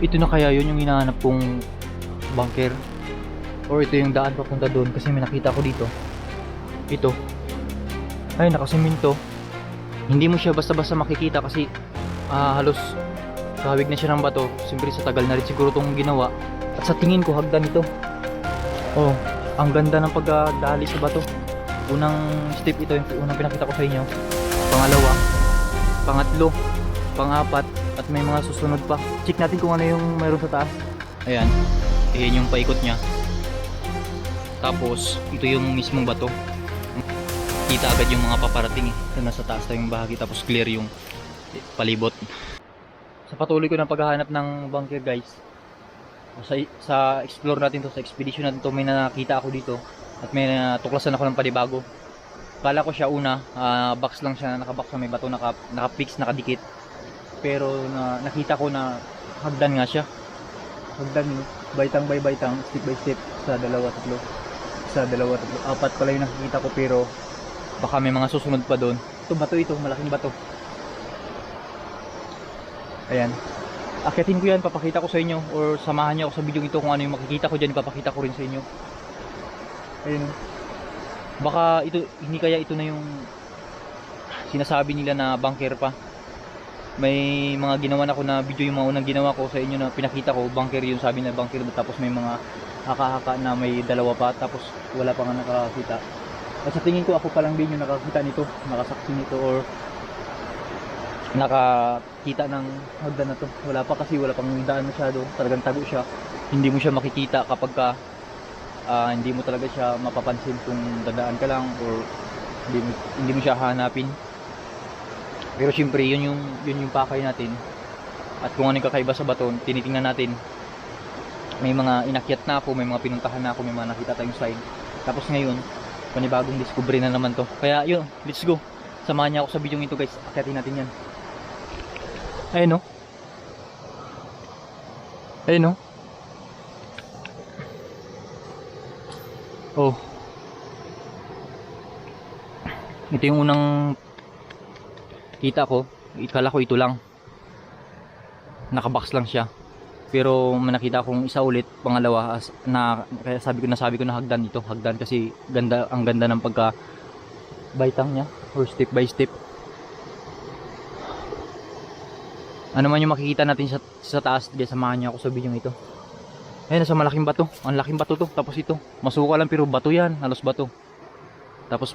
ito na kaya yun yung hinahanap kong bunker? Or ito yung daan papunta doon kasi may nakita ko dito? Ito. Ay nakasiminto hindi mo siya basta-basta makikita kasi ah, halos kahawig na siya ng bato. Siyempre sa tagal na rin siguro itong ginawa. At sa tingin ko hagdan ito. Oh ang ganda ng pagdali sa bato. Unang step ito yung unang pinakita ko sa inyo. Pangalawa pangatlo pangapat at may mga susunod pa. Check natin kung ano yung mayroon sa taas. Ayan. Ayan yung paikot niya. Tapos ito yung mismong bato. Kita agad yung mga paparating eh. Na nasa taas tayong bahagi tapos clear yung palibot. Sa patuloy ko ng paghahanap ng bunker guys. Sa, sa explore natin to sa expedition natin to may nakita ako dito. At may natuklasan ako ng panibago kala ko siya una ah, box lang siya nakabox sa may bato naka, naka-fix nakadikit pero na, nakita ko na hagdan nga siya. Hagdan baitang by baitang step by step sa dalawa tatlo. Sa dalawa tatlo. Apat pala yung nakikita ko pero baka may mga susunod pa doon. Ito bato ito malaking bato. Ayan. Akitin ko yan papakita ko sa inyo or samahan niyo ako sa video ito kung ano yung makikita ko dyan papakita ko rin sa inyo. Ayun baka ito hindi kaya ito na yung sinasabi nila na bunker pa may mga ginawa na ako na video yung mga unang ginawa ko sa inyo na pinakita ko. Bunker yung sabi na bunker tapos may mga haka-haka na may dalawa pa tapos wala pa nga nakakita at sa tingin ko ako pa lang din yung nakakita nito nakasaksi nito or nakakita ng hagdan na to. Wala pa kasi wala pang daan masyado talagang tago siya. Hindi mo siya makikita kapag ka ah, hindi mo talaga siya mapapansin kung dadaan ka lang or hindi mo, hindi mo siya hanapin pero syempre yun yung yun yung pakay natin. At kung ano yung kakaiba sa baton tinitingnan natin. May mga inakyat na ako may mga pinuntahan na ako may mga nakita tayong sign. Tapos ngayon panibagong discovery na naman to. Kaya yun let's go. Samahan niya ako sa video ito guys. Akyatin natin yan. Ayun no? Ayun no? Oh. Ito yung unang kita ko. Ikala ko ito lang. Nakabox lang siya. Pero may nakita kong isa ulit pangalawa as, na kaya sabi ko nasabi ko na hagdan ito. Hagdan kasi ganda ang ganda ng pagka baitang niya or step by step. Ano man yung makikita natin sa, sa taas kaya samahan niyo ako sa video ito. Ayun nasa malaking bato. Ang laking bato to. Tapos ito. Masuka lang pero bato yan. Halos bato. Tapos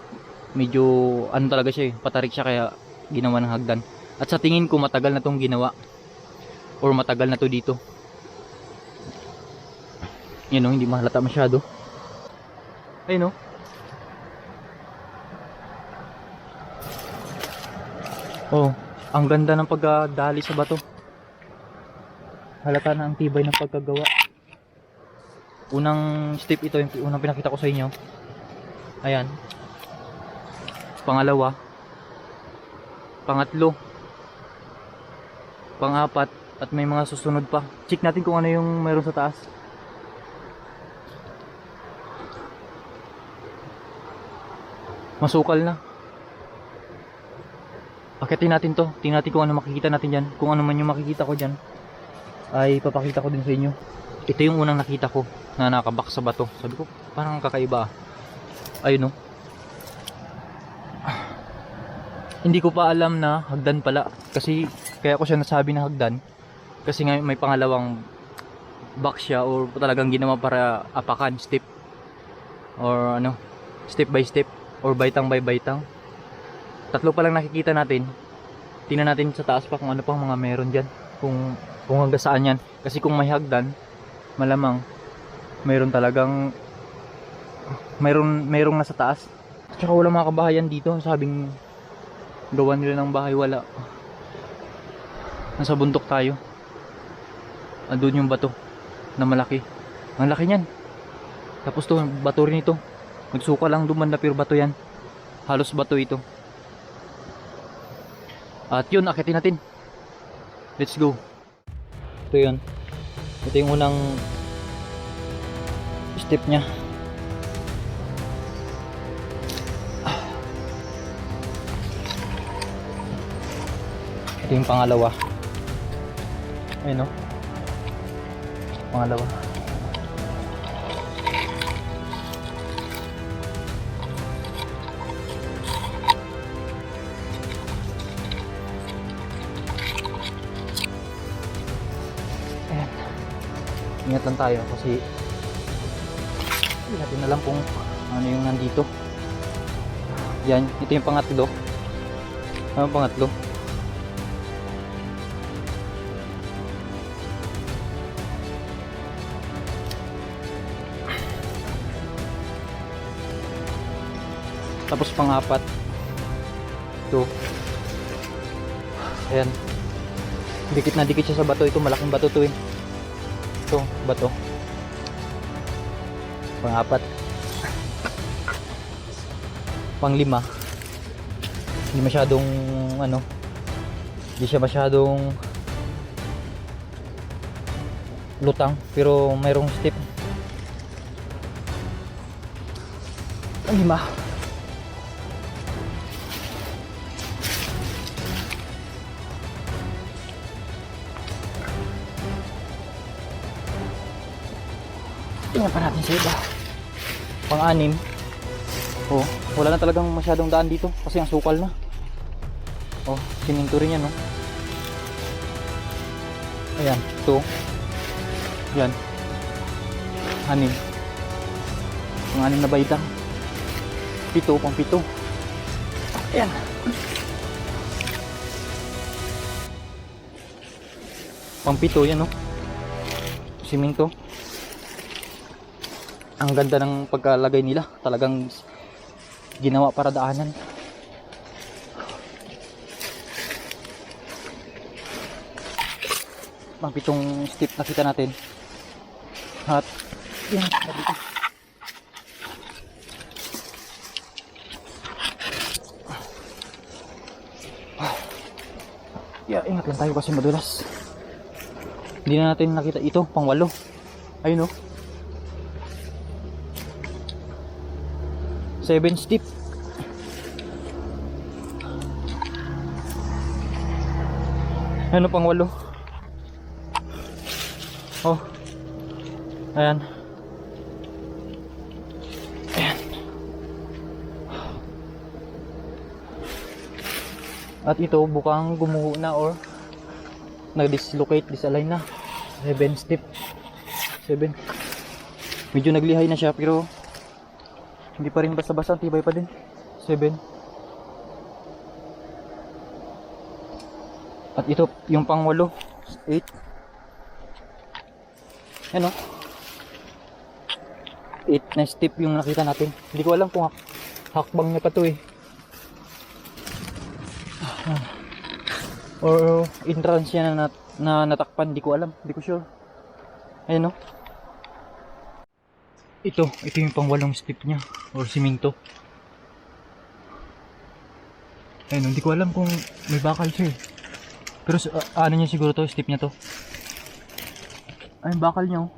medyo ano talaga siya eh patarik siya kaya ginawa ng hagdan. At sa tingin ko matagal na tong ginawa. Or matagal na to dito. Yun o hindi mahalata masyado. Ayun o oh ang ganda ng pagdali sa bato. Halata na ang tibay ng pagkagawa. Unang step ito yung unang pinakita ko sa inyo. Ayan. Pangalawa pangatlo. Pangapat. At may mga susunod pa. Check natin kung ano yung mayroon sa taas. Masukal na. Akitin natin to. Tingnan natin kung ano makikita natin dyan. Kung ano man yung makikita ko dyan. Ay papakita ko din sa inyo. Ito yung unang nakita ko na nakabak sa bato. Sabi ko parang kakaiba. Ayun no hindi ko pa alam na hagdan pala. Kasi kaya ko siya nasabi na hagdan. Kasi nga may pangalawang box siya or talagang ginawa para apakan step. Or ano step by step or baitang by baitang. Tatlo pa lang nakikita natin. Tingnan natin sa taas pa kung ano pang mga meron dyan. Kung, kung hanggang saan yan. Kasi kung may hagdan malamang mayroon talagang mayroon mayroong nasa taas. Tsaka wala mga kabahayan dito sabing gawa nila ng bahay wala. Nasa bundok tayo. Andun yung bato na malaki. Ang laki niyan. Tapos to bato rin ito. Nagsuka lang dumanda pero bato yan. Halos bato ito. At yun akitin natin. Let's go. Ito yun. Ito yung unang step nya ito yung pangalawa ayun no Pangalawa. Ayan. Ingat lang tayo kasi hindi natin alam kung ano yung nandito. Yan, ito yung pangatlo. Ano pangatlo? Tapos pangapat. Ito. Ayan. Dikit na dikit siya sa bato. Ito malaking bato to eh. Ito, bato. Pangapat. Panglima. Hindi masyadong ano. Hindi siya masyadong lutang pero mayroong step. Panglima. Tingnan pa natin sa iba. Pang-anim. Oh, wala na talagang masyadong daan dito kasi ang sukal na. Oh, siminto rin yan, oh. Ayan, ito. Yan. Anim. Pang-anim na baitang. Pito, pang pito. Ayan. Pang pito, yan, oh. Siminto ang ganda ng pagkalagay nila. Talagang ginawa para daanan. Ang pitong step nakita natin. At yan dito yeah, ingat lang tayo kasi madulas. Hindi na natin nakita ito pang walo. Ayun oh 7 step. Ano pang walo? Oh. Ayan. Ayan. At ito bukang gumuho na or nag-dislocate, disalign na. 7 step. 7. Medyo naglihay na siya pero hindi pa rin basta-basta, tibay pa din. 7. At ito, yung pang 8. 8. Ano? 8 na step yung nakita natin. Hindi ko alam kung hak hakbang niya pa to eh. Or entrance niya na, nat na natakpan, hindi ko alam. Hindi ko sure. Ayun no? Ito, ito yung pang walong step niya or siminto. Ayun, hindi ko alam kung may bakal siya eh. Pero uh, ano niya siguro to, step niya to. Ayun, bakal niya oh.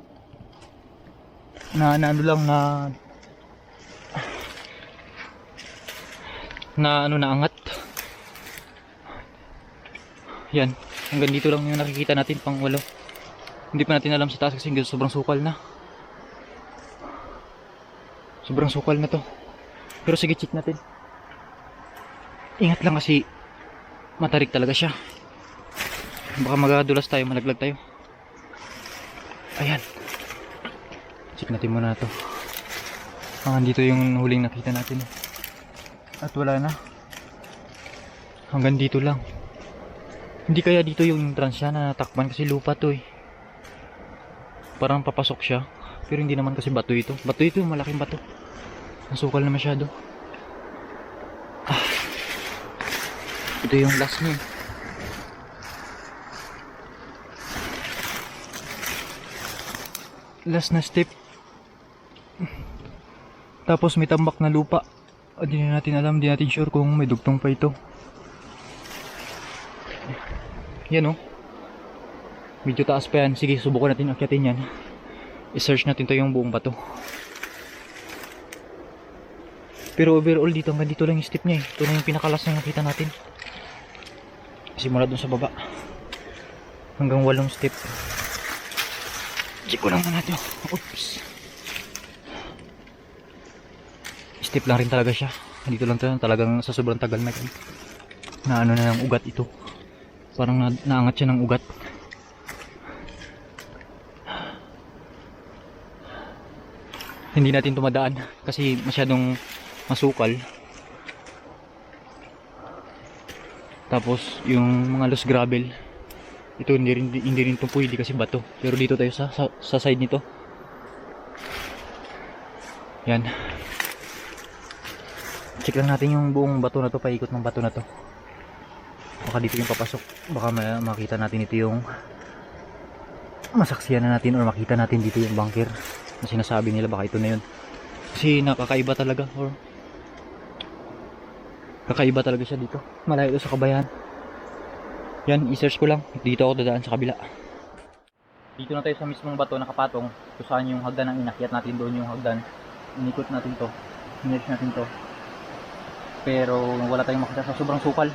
Na, na ano lang na na ano na angat. Yan, hanggang dito lang yung nakikita natin pang walo. Hindi pa natin alam sa taas kasi sobrang sukal na. Sobrang sukal na to. Pero sige, check natin. Ingat lang kasi matarik talaga siya. Baka magadulas tayo, malaglag tayo. Ayan. Check natin muna to. Ah, dito yung huling nakita natin. At wala na. Hanggang dito lang. Hindi kaya dito yung entrance siya na natakpan kasi lupa to eh. Parang papasok siya. Pero hindi naman kasi bato ito. Bato ito, malaking bato. Nasukal na masyado. Ah. Ito yung last niya. Last na step. Tapos may tambak na lupa. Hindi na natin alam, hindi natin sure kung may dugtong pa ito. Yan oh. Medyo taas pa yan. Sige, subukan natin akyatin yan i-search natin to yung buong bato pero overall dito hanggang dito lang yung step niya eh ito na yung pinakalas na nakita natin simula dun sa baba hanggang walong step Check ko lang ito. Oops. Step lang rin talaga siya. Dito lang tayo, talagang sa sobrang tagal na. Na ano na ng ugat ito. Parang na, naangat siya ng ugat. Hindi natin tumadaan kasi masyadong masukal. Tapos yung mga loose gravel ito hindi rin hindi rin to pwede kasi bato. Pero dito tayo sa sa, sa side nito. Yan. Check lang natin yung buong bato na to, paikot ng bato na to. Baka dito yung papasok. Baka ma- makita natin ito yung masaksiyan na natin or makita natin dito yung bunker na sinasabi nila baka ito na yun. Kasi nakakaiba talaga or kakaiba talaga siya dito. Malayo doon sa kabayan. Yan, i-search ko lang. Dito ako dadaan sa kabila. Dito na tayo sa mismong bato nakapatong. Kung saan yung hagdan ang inakyat natin doon yung hagdan. Inikot natin to. Sinerch natin to. Pero wala tayong makita sa sobrang sukal.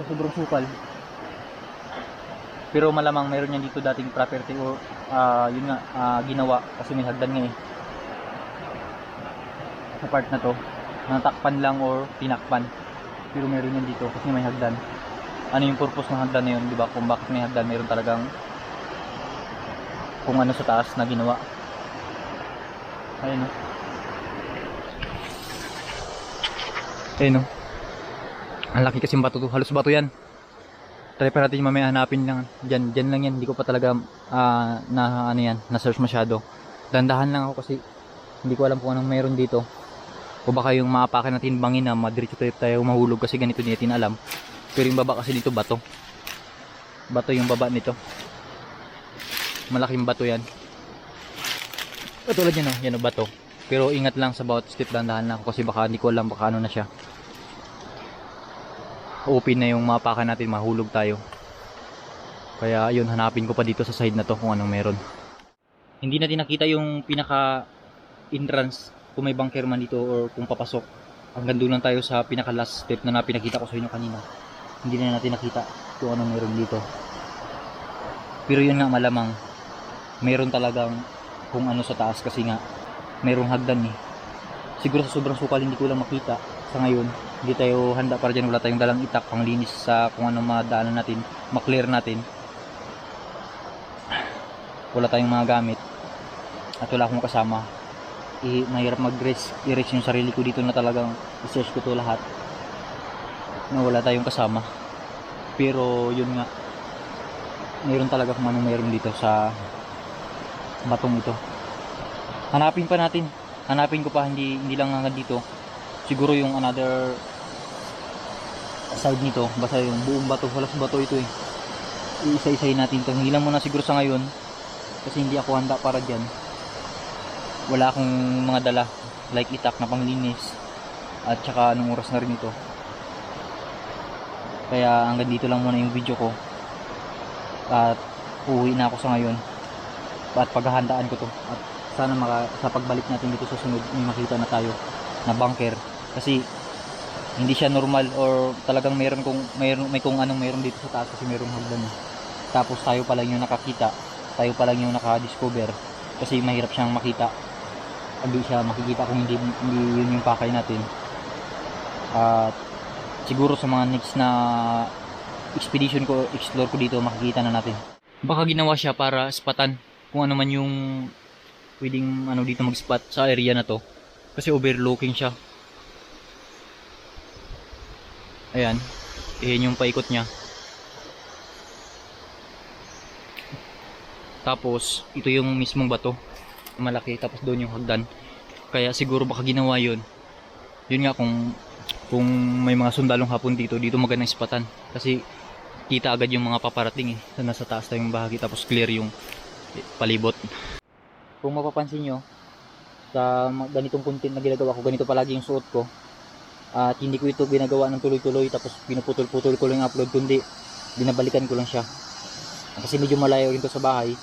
Sa sobrang sukal. Pero malamang mayroon yan dito dating property o ah, yun nga, ah, ginawa kasi may hagdan nga eh. Sa part na to, natakpan lang or tinakpan. Pero meron yan dito kasi may hagdan. Ano yung purpose ng hagdan na yun, di ba? Kung bakit may hagdan, meron talagang kung ano sa taas na ginawa. Ayun o. Ayun o. Ang laki kasing bato to. Halos bato yan. Try pa natin mamaya hanapin lang. Diyan, diyan lang yan. Hindi ko pa talaga ah, na ano yan, na search masyado. Dandahan lang ako kasi hindi ko alam kung anong meron dito. O baka yung maapakan natin bangin na madiretso tayo, tayo mahulog kasi ganito din natin alam. Pero yung baba kasi dito bato. Bato yung baba nito. Malaking bato yan. Katulad yan o, yan o bato. Pero ingat lang sa bawat step dandahan lang ako kasi baka hindi ko alam baka ano na siya. Open na yung mapakan natin, mahulog tayo. Kaya yun, hanapin ko pa dito sa side na to kung anong meron. Hindi natin nakita yung pinaka entrance kung may bunker man dito or kung papasok. Hanggang doon lang tayo sa pinaka last step na, na pinakita ko sa inyo kanina. Hindi na natin nakita kung anong meron dito. Pero yun nga malamang meron talagang kung ano sa taas kasi nga merong hagdan eh. Siguro sa sobrang sukal hindi ko lang makita sa ngayon. Hindi tayo handa para dyan. Wala tayong dalang itak pang linis sa kung ano madaanan natin, maklear natin. Wala tayong mga gamit. At wala akong kasama. I, mahirap mag-risk. I-risk yung sarili ko dito na talagang i-search ko to lahat. Na wala tayong kasama. Pero yun nga. Mayroon talaga kung anong mayroon dito sa batong ito. Hanapin pa natin. Hanapin ko pa hindi hindi lang hanggang dito. Siguro yung another side nito, basta yung buong bato, halos bato ito eh. Iisa-isahin natin to. Hindi lang muna siguro sa ngayon kasi hindi ako handa para diyan. Wala akong mga dala like itak na panglinis at saka anong oras na rin ito. Kaya hanggang dito lang muna yung video ko. At uuwi na ako sa ngayon. At paghahandaan ko to. At sana maka, sa pagbalik natin dito sa sunod may makita na tayo na bunker kasi hindi siya normal or talagang meron kung meron may kung anong meron dito sa taas kasi merong hagdan eh. tapos tayo pa lang yung nakakita. Tayo pa lang yung naka-discover kasi mahirap siyang makita. Hindi siya makikita kung hindi, hindi yun yung pakay natin. At siguro sa mga next na expedition ko explore ko dito makikita na natin. Baka ginawa siya para spatan kung ano man yung pwedeng ano dito mag-spot sa area na to. Kasi overlooking siya ayan. Ayan yung paikot niya. Tapos ito yung mismong bato. Malaki tapos doon yung hagdan. Kaya siguro baka ginawa yun. Yun nga kung kung may mga sundalong hapon dito dito magandang spatan kasi kita agad yung mga paparating eh na nasa taas tayong bahagi tapos clear yung palibot. Kung mapapansin nyo sa ganitong content na ginagawa ko ganito palagi yung suot ko at hindi ko ito ginagawa ng tuloy-tuloy tapos pinuputol-putol ko lang yung upload kundi binabalikan ko lang siya. Kasi medyo malayo rin to sa bahay.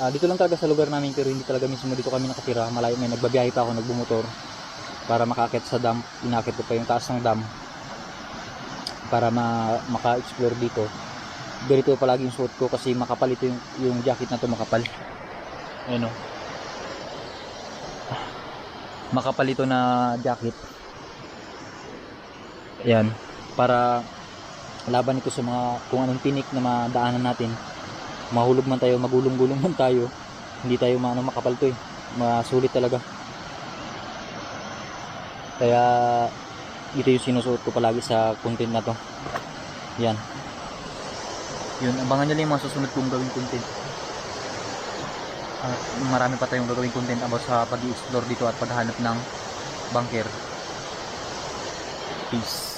Ah, dito lang talaga sa lugar namin pero hindi talaga mismo dito kami nakatira. Malayo may nagbabiyahe pa ako nagbumotor para makakit sa dam inakit ko pa yung taas ng dam para ma maka-explore dito. Ganito palagi yung suot ko kasi makapal ito yung, yung jacket na to makapal. Ayun o. Makapalito na jacket. Ayan. Para laban ito sa mga kung anong tinik na madaanan natin. Mahulog man tayo, magulong-gulong man tayo. Hindi tayo maano makapal to eh. Masulit talaga. Kaya ito yung sinusuot ko palagi sa content na to. Yan. Yun, abangan nyo lang yung mga susunod kong gawing content. At marami pa tayong gagawing content about sa pag explore dito at paghahanap ng bunker. Peace.